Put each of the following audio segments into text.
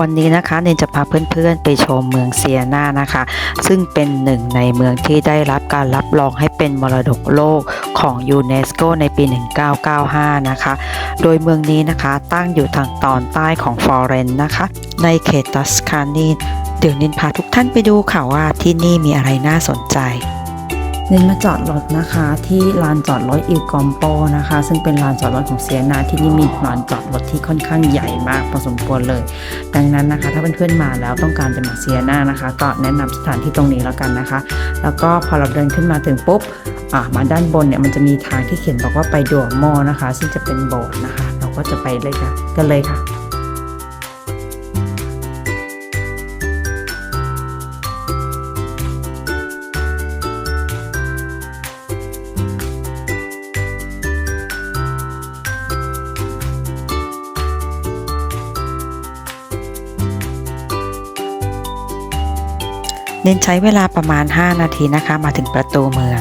วันนี้นะคะเนนจะพาเพื่อนๆไปชมเมืองเซียนานะคะ ซึ่งเป็นหนึ่งในเมืองที่ได้รับการรับรองให้เป็นมรดกโลกของยูเนสโกในปี 1995 นะคะ โดยเมืองนี้นะคะตั้งอยู่ทางตอนใต้ของฟลอเรนนะคะ ในเขตตัสคานีเดี๋ยวนินพาทุกท่านไปดูค่ะว่าที่นี่มีอะไรน่าสนใจ เน้นมาจอดรถนะคะ ที่ลานจอดรถอิลกอมโปนะคะ ซึ่งเป็นลานจอดรถของเซียนาที่นี่มีลานจอดรถที่ค่อนข้างใหญ่มากพอสมควรเลย ดังนั้นนะคะ ถ้าเพื่อนๆมาแล้วต้องการจะมาเซียนานะคะ ก็แนะนำสถานที่ตรงนี้แล้วกันนะคะ แล้วก็พอเราเดินขึ้นมาถึงปุ๊บอะมาด้านบนเนี่ยมันจะมีทางที่เขียนบอกว่าไปดัวโมนะคะ ซึ่งจะเป็นโบสถ์นะคะ เราก็จะไปเลยค่ะกันเลยค่ะ เน้นใช้เวลาประมาณ 5 นาทีนะคะ มาถึงประตูเมือง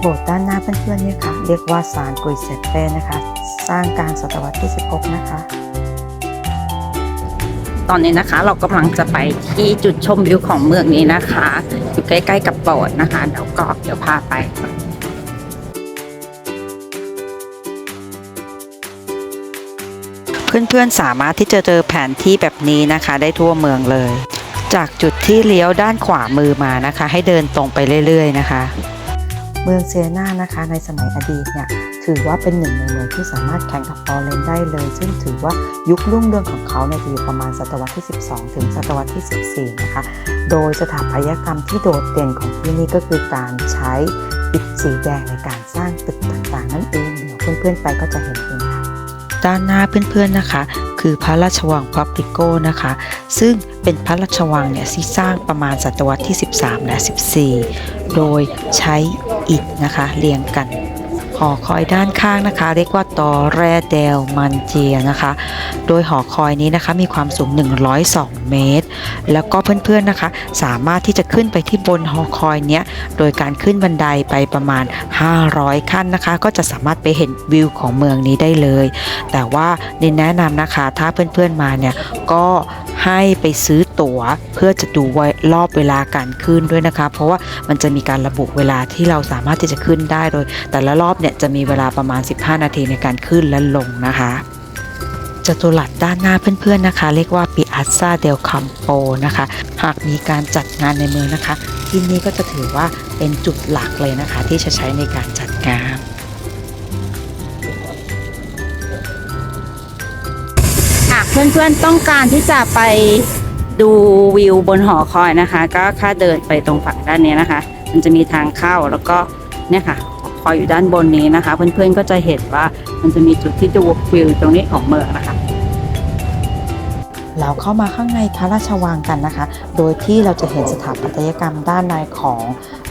โบสถ์ด้านหน้าเพื่อนๆเนี่ยค่ะ เรียกว่าซานกุยเซเป้นะคะ สร้างกลางศตวรรษที่ 16 นะคะ ตอนนี้นะคะเรากำลังจะไปที่จุดชมวิวของเมืองนี้นะคะอยู่ใกล้ๆกับโบสถ์นะคะเดี๋ยวก็เดี๋ยวพาไปเพื่อนๆสามารถที่จะเจอแผนที่แบบนี้นะคะ ได้ทั่วเมืองเลย จากจุดที่เลี้ยวด้านขวามือมานะคะ ให้เดินตรงไปเรื่อย ๆ นะคะ เมืองเซียนานะคะ ในสมัยอดีตเนี่ยถือว่าเป็นหนึ่งในเมืองที่สามารถแข่งกับฟลอเรนได้เลย ซึ่งถือว่ายุครุ่งเรืองของเขาเนี่ยจะอยู่ประมาณศตวรรษที่ 12 ถึงศตวรรษที่ 14 นะคะ โดยสถาปัตยกรรมที่โดดเด่นของที่นี่ก็คือการใช้อิฐสีแดงในการสร้างตึกต่างๆ นั่นเองเดี๋ยวเพื่อนๆไปก็จะเห็นเอง ด้านหน้าเพื่อนๆนะคะ คือพระราชวังพับริโกนะคะ ซึ่งเป็นพระราชวังเนี่ยที่สร้างประมาณศตวรรษที่ 13 และ 14 โดยใช้อิฐนะคะ เรียงกันหอคอยด้านข้างนะคะ เรียกว่าตอแรเดลมันเจียนะคะ โดยหอคอยนี้นะคะมีความสูง 102 เมตร แล้วก็เพื่อนๆนะคะ สามารถที่จะขึ้นไปที่บนหอคอยเนี้ยโดยการขึ้นบันไดไปประมาณ 500 ขั้นนะคะ ก็จะสามารถไปเห็นวิวของเมืองนี้ได้เลย แต่ว่านินแนะนำนะคะถ้าเพื่อนๆมาเนี่ยก็ให้ไปซื้อตั๋วเพื่อจะดูรอบเวลาการขึ้นด้วยนะคะ เพราะว่ามันจะมีการระบุเวลาที่เราสามารถที่จะขึ้นได้โดย แต่ละรอบเนี่ยจะมีเวลาประมาณ 15 นาทีในการขึ้นและลงนะคะจตุรัสด้านหน้าเพื่อนๆนะคะ เรียกว่าปิอั z ซาเดลคัมโปนะคะ หากมีการจัดงานในเมืองนะคะ ที่นี่ก็จะถือว่าเป็นจุดหลักเลยนะคะ ที่จะใช้ในการจัดงานหากเพื่อนๆต้องการที่จะไปดูวิวบนหอคอยนะคะ ก็ค่าเดินไปตรงฝั่งด้านนี้นะคะ มันจะมีทางเข้าแล้วก็เนี่ยค่ะหอคอยอยู่ด้านบนนี้นะคะ เพื่อนๆก็จะเห็นว่ามันจะมีจุดที่ดูวิวตรงนี้ของเมืองนะคะ เราเข้ามาข้างในพระราชวังกันนะคะ โดยที่เราจะเห็นสถาปัตยกรรมด้านในของ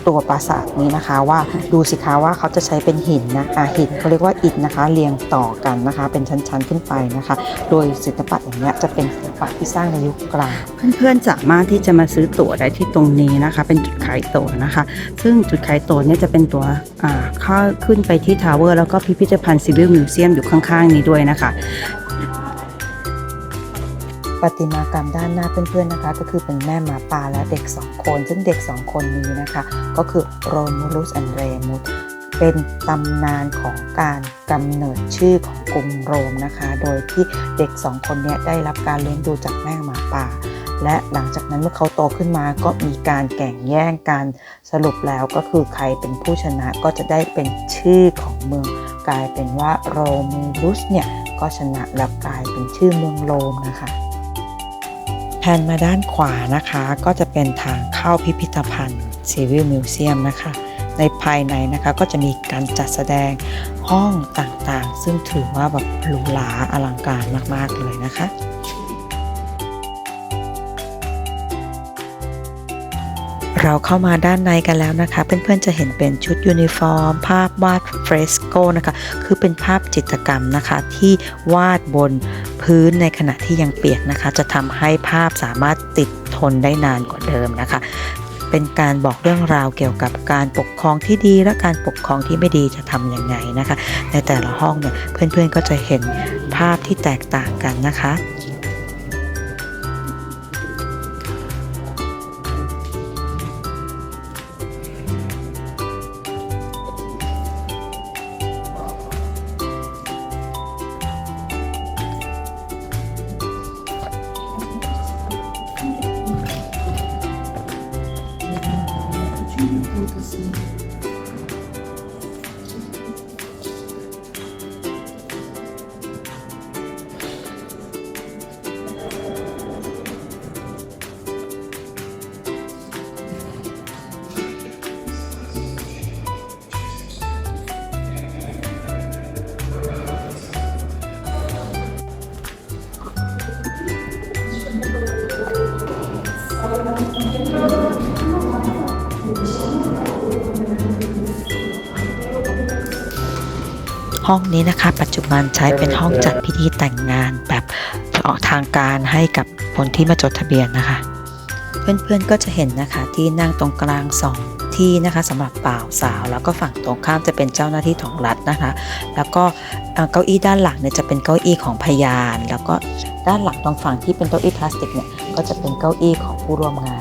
ตัวปราสาทนี้นะคะ ว่าดูสิคะว่าเขาจะใช้เป็นหินนะอะหินเขาเรียกว่าอิฐนะคะ เรียงต่อกันนะคะ เป็นชั้นๆขึ้นไปนะคะ โดยศิลปะอย่างเนี้ยจะเป็นศิลปะที่สร้างในยุคกลางเพื่อนๆสามารถที่จะมาซื้อตั๋วได้ที่ตรงนี้นะคะ เป็นจุดขายตั๋วนะคะ ซึ่งจุดขายตั๋วเนี่ยจะเป็นตัวอ่าเข้าขึ้นไปที่ทาวเวอร์แล้วก็พิพิธภัณฑ์ซิวิลมิวเซียมอยู่ข้างๆนี้ด้วยนะคะ ประติมากรรมด้านหน้าเพื่อนๆนะคะ ก็คือเป็นแม่หมาป่าและเด็กสองคน ซึ่งเด็กสองคนนี้นะคะ ก็คือโรมูลุสและเรมุสเป็นตำนานของการกำเนิดชื่อของกรุงโรมนะคะ โดยที่เด็กสองคนนี้ได้รับการเลี้ยงดูจากแม่หมาป่า และหลังจากนั้นเมื่อเขาโตขึ้นมาก็มีการแข่งแย่งกันสรุปแล้วก็คือใครเป็นผู้ชนะก็จะได้เป็นชื่อของเมือง กลายเป็นว่าโรมูลุสเนี่ยก็ชนะแล้วกลายเป็นชื่อเมืองโรมนะคะ แผนมาด้านขวานะคะ ก็จะเป็นทางเข้าพิพิธภัณฑ์ Civil Museum นะคะ ในภายในนะคะก็จะมีการจัดแสดงห้องต่างๆ ซึ่งถือว่าแบบหรูหราอลังการมากๆเลยนะคะเราเข้ามาด้านในกันแล้วนะคะ เพื่อนๆจะเห็นเป็นชุดยูนิฟอร์ม ภาพวาดเฟรสโกนะคะ คือเป็นภาพจิตรกรรมนะคะที่วาดบน พื้นในขณะที่ยังเปียกนะคะ จะทำให้ภาพสามารถติดทนได้นานกว่าเดิมนะคะ เป็นการบอกเรื่องราวเกี่ยวกับการปกครองที่ดีและการปกครองที่ไม่ดีจะทำยังไงนะคะ ในแต่ละห้องเนี่ยเพื่อนๆก็จะเห็นภาพที่แตกต่างกันนะคะ ห้องนี้นะคะ ปัจจุบันใช้เป็นห้องจัดพิธีแต่งงานแบบออกทางการให้กับคนที่มาจดทะเบียนนะคะ เพื่อนๆก็จะเห็นนะคะที่นั่งตรงกลางสองที่นะคะสำหรับบ่าวสาว แล้วก็ฝั่งตรงข้ามจะเป็นเจ้าหน้าที่ของรัฐนะคะ แล้วก็เก้าอี้ด้านหลังเนี่ยจะเป็นเก้าอี้ของพยาน แล้วก็ด้านหลังตรงฝั่งที่เป็นเก้าอี้พลาสติกเนี่ยก็จะเป็นเก้าอี้ของผู้ร่วมงาน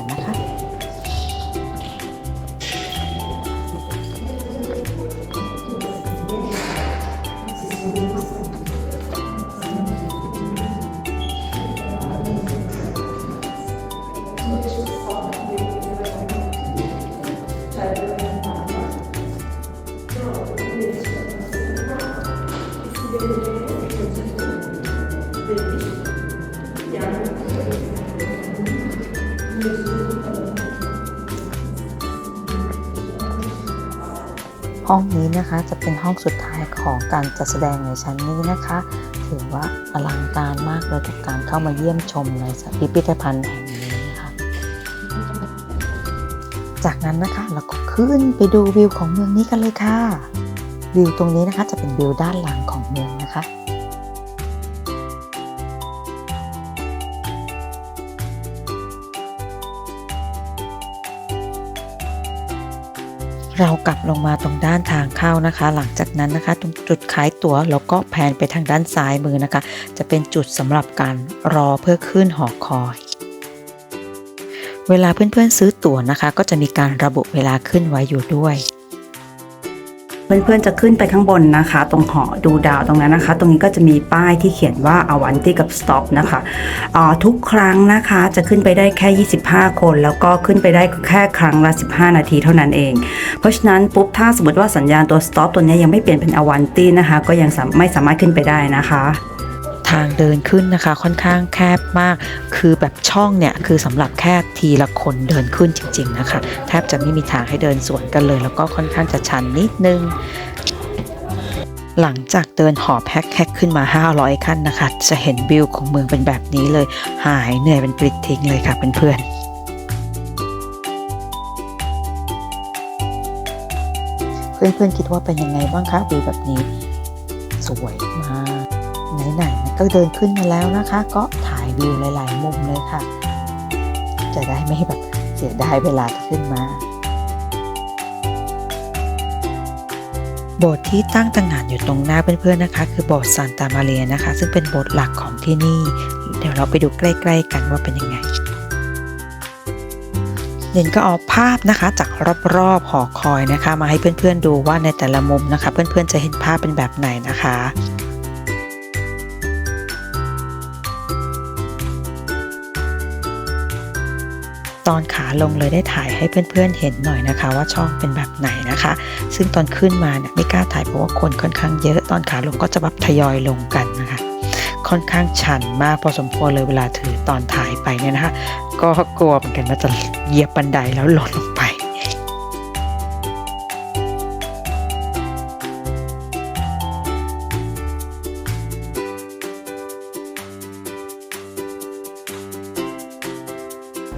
ห้องนี้นะคะจะเป็นห้องสุดท้ายของการจัดแสดงในชั้นนี้นะคะ ถือว่าอลังการมากเลยกับการเข้ามาเยี่ยมชมในพิพิธภัณฑ์แห่งนี้ค่ะจากนั้นนะคะเราก็ขึ้นไปดูวิวของเมืองนี้กันเลยค่ะ วิวตรงนี้นะคะจะเป็นวิวด้านหลังของเมือง เรากลับลงมาตรงด้านทางเข้านะคะ หลังจากนั้นนะคะ ตรงจุดขายตั๋วแล้วก็แพนไปทางด้านซ้ายมือนะคะ จะเป็นจุดสำหรับการรอเพื่อขึ้นหอคอยเวลาเพื่อนๆซื้อตั๋วนะคะ ก็จะมีการระบุเวลาขึ้นไว้อยู่ด้วย เพื่อนๆจะขึ้นไปข้างบนนะคะ ตรงหอดูดาวตรงนั้นนะคะ ตรงนี้ก็จะมีป้ายที่เขียนว่าอวันตี้กับสต็อปนะคะทุกครั้งนะคะจะขึ้นไปได้แค่ 25 คน แล้วก็ขึ้นไปได้แค่ครั้งละ 15 นาทีเท่านั้นเอง เพราะฉะนั้นปุ๊บถ้าสมมติว่าสัญญาณตัวสต็อปตัวนี้ยังไม่เปลี่ยนเป็นอวันตี้นะคะ ก็ยังไม่สามารถขึ้นไปได้นะคะ ทางเดินขึ้นนะคะ ค่อนข้างแคบมาก คือแบบช่องเนี่ยคือสำหรับแค่ทีละคนเดินขึ้นจริง ๆนะคะ แทบจะไม่มีทางให้เดินสวนกันเลย แล้วก็ค่อนข้างจะชันนิดนึงหลังจากเดินหอบแฮกแฮกขึ้นมา 500 ขั้นนะคะ จะเห็นวิวของเมืองเป็นแบบนี้เลย หายเหนื่อยเป็นปลิดทิ้งเลยค่ะเพื่อนๆเพื่อนๆคิดว่าเป็นยังไงบ้างคะวิวแบบนี้ สวยมาก ไหนๆก็เดินขึ้นมาแล้วนะคะ ก็ถ่ายวิวหลาย ๆ มุมเลยค่ะ จะได้ไม่แบบเสียดายเวลาที่ขึ้นมาโบสถ์ที่ตั้งต่างหานอยู่ตรงหน้าเพื่อนๆนะคะ คือโบสถ์ซานตามาเรียนะคะ ซึ่งเป็นโบสถ์หลักของที่นี่ เดี๋ยวเราไปดูใกล้ ๆ กันว่าเป็นยังไงเด่นก็เอาภาพนะคะจากรอบๆหอคอยนะคะ มาให้เพื่อนๆดูว่าในแต่ละมุมนะคะ เพื่อนๆจะเห็นภาพเป็นแบบไหนนะคะ ตอนขาลงเลยได้ถ่ายให้เพื่อนๆเห็นหน่อยนะคะ ว่าช่องเป็นแบบไหนนะคะ ซึ่งตอนขึ้นมาเนี่ยไม่กล้าถ่ายเพราะว่าคนค่อนข้างเยอะตอนขาลงก็จะแบบทยอยลงกันนะคะ ค่อนข้างชันมากพอสมควรเลยเวลาถือตอนถ่ายไปเนี่ยนะคะ ก็กลัวเหมือนกันว่าจะเหยียบบันไดแล้วหล่นลง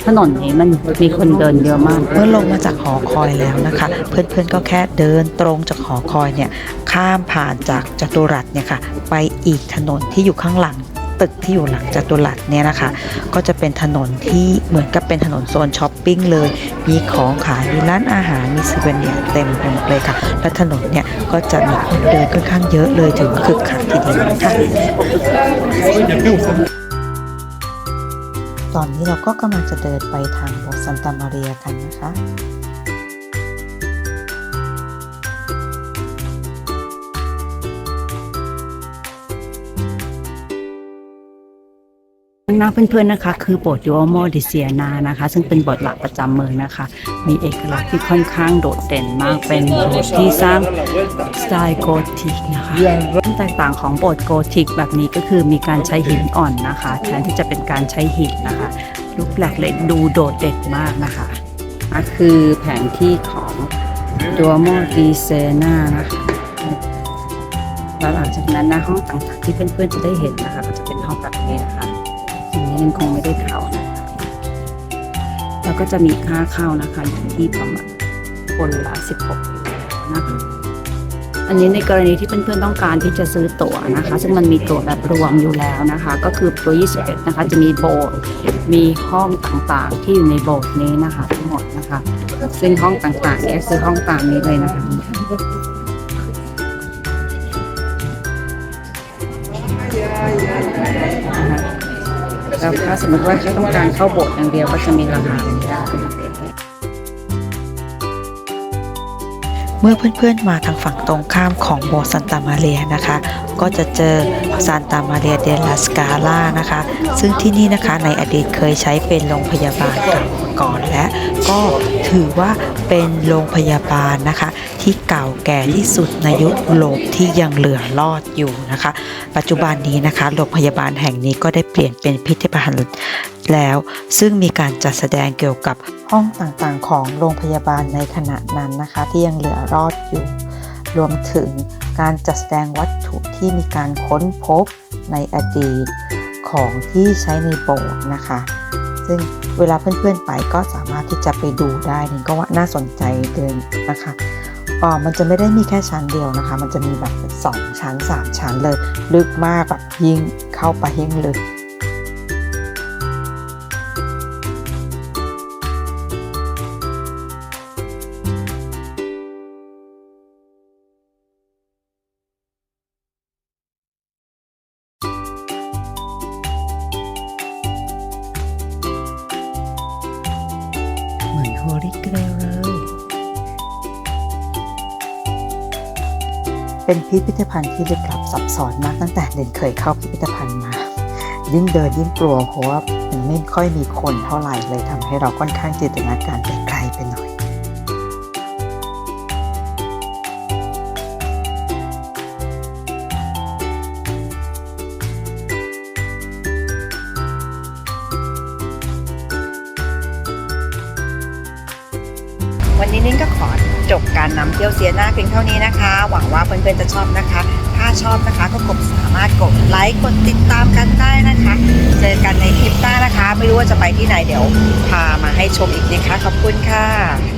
ถนนนี้มันมีคนเดินเยอะมาก เมื่อลงมาจากหอคอยแล้วนะคะ เพื่อนๆก็แค่เดินตรงจากหอคอยเนี่ยข้ามผ่านจากจัตุรัสเนี่ยค่ะไปอีกถนนที่อยู่ข้างหลังตึกที่อยู่หลังจัตุรัสเนี่ยนะคะ ก็จะเป็นถนนที่เหมือนกับเป็นถนนโซนช้อปปิ้งเลย มีของขายมีร้านอาหารมีซูเวเนียเต็มไปหมดเลยค่ะ และถนนเนี่ยก็จะมีคนเดินค่อนข้างเยอะเลยถึงคึกคักทีเดียวค่ะ ตอนนี้เราก็กำลังจะเดินไปทางโบสถ์ซันตามาเรียกันนะคะ น้าเพื่อนๆนะคะ คือโบสถ์ยูโมดิเซียนานะคะ ซึ่งเป็นโบสถ์หลักประจำเมืองนะคะ มีเอกลักษณ์ที่ค่อนข้างโดดเด่นมากเป็นโบสถ์ที่สร้างสไตล์โกธิกนะคะที่แตกต่างของโบสถ์โกธิกแบบนี้ก็คือมีการใช้หินอ่อนนะคะแทนที่จะเป็นการใช้หินนะคะรูปแปลกเลยดูโดดเด่นมากนะคะอะคือแผนที่ของดูโมดิเซนานะคะแล้วหลังจากนั้นนะห้องต่างๆที่เพื่อนๆจะได้เห็นนะคะ ก็จะเป็นห้องแบบนี้นะคะ ยังคงไม่ได้เข้านะคะแล้วก็จะมีค่าเข้านะคะอยู่ที่ประมาณคนละ16ยูโรนะคะอันนี้ในกรณีที่เพื่อนๆต้องการที่จะซื้อตั๋วนะคะ ซึ่งมันมีตั๋วแบบรวมอยู่แล้วนะคะ ก็คือตัว21นะคะ จะมีโบสถ์มีห้องต่างๆที่อยู่ในโบสถ์นี้นะคะ ทั้งหมดนะคะ ซึ่งห้องต่างๆเนี่ยคือห้องตามนี้เลยนะคะ แล้วถ้าสมมติว่าเขาต้องการเข้าโบสถ์อย่างเดียวก็จะมีราคาเมื่อเพื่อนๆมาทางฝั่งตรงข้ามของโบสถ์ซันตามาเรียนะคะ ก็จะเจอซานตามาเรียเดลาสกาล่านะคะ ซึ่งที่นี่นะคะในอดีตเคยใช้เป็นโรงพยาบาลก่อนและก็ถือว่าเป็นโรงพยาบาลนะคะ ที่เก่าแก่ที่สุดในยุโรปที่ยังเหลือรอดอยู่นะคะ ปัจจุบันนี้นะคะโรงพยาบาลแห่งนี้ก็ได้เปลี่ยนเป็นพิพิธภัณฑ์แล้วซึ่งมีการจัดแสดงเกี่ยวกับห้องต่างๆ ของโรงพยาบาลในขณะนั้นนะคะ ที่ยังเหลือรอดอยู่ รวมถึงการจัดแสดงวัตถุที่มีการค้นพบในอดีตของที่ใช้ในโบสถ์นะคะ ซึ่งเวลาเพื่อนๆไปก็สามารถที่จะไปดูได้นี่ก็ว่าน่าสนใจเดินนะคะ มันจะไม่ได้มีแค่ชั้นเดียวนะคะ มันจะมีแบบสองชั้นสามชั้นเลย ลึกมากแบบยิ่งเข้าไปยิ่งลึกเหมือนโฮลิเกรลเล เป็นพิพิธภัณฑ์ที่ลึกลับซับซ้อนมากตั้งแต่เดินเคยเข้าพิพิธภัณฑ์มา ยิ่งเดินยิ่งกลัวเพราะว่ามันไม่ค่อยมีคนเท่าไหร่เลยทำให้เราค่อนข้างจินตนาการไปไกล วันนี้นิ้งก็ขอจบการนำเที่ยวเซียนาเพียงเท่านี้นะคะ หวังว่าเพื่อนๆจะชอบนะคะ ถ้าชอบนะคะก็กดสามารถกดไลค์กดติดตามกันได้นะคะ เจอกันในคลิปหน้านะคะ ไม่รู้ว่าจะไปที่ไหนเดี๋ยวพามาให้ชมอีกนะคะขอบคุณค่ะ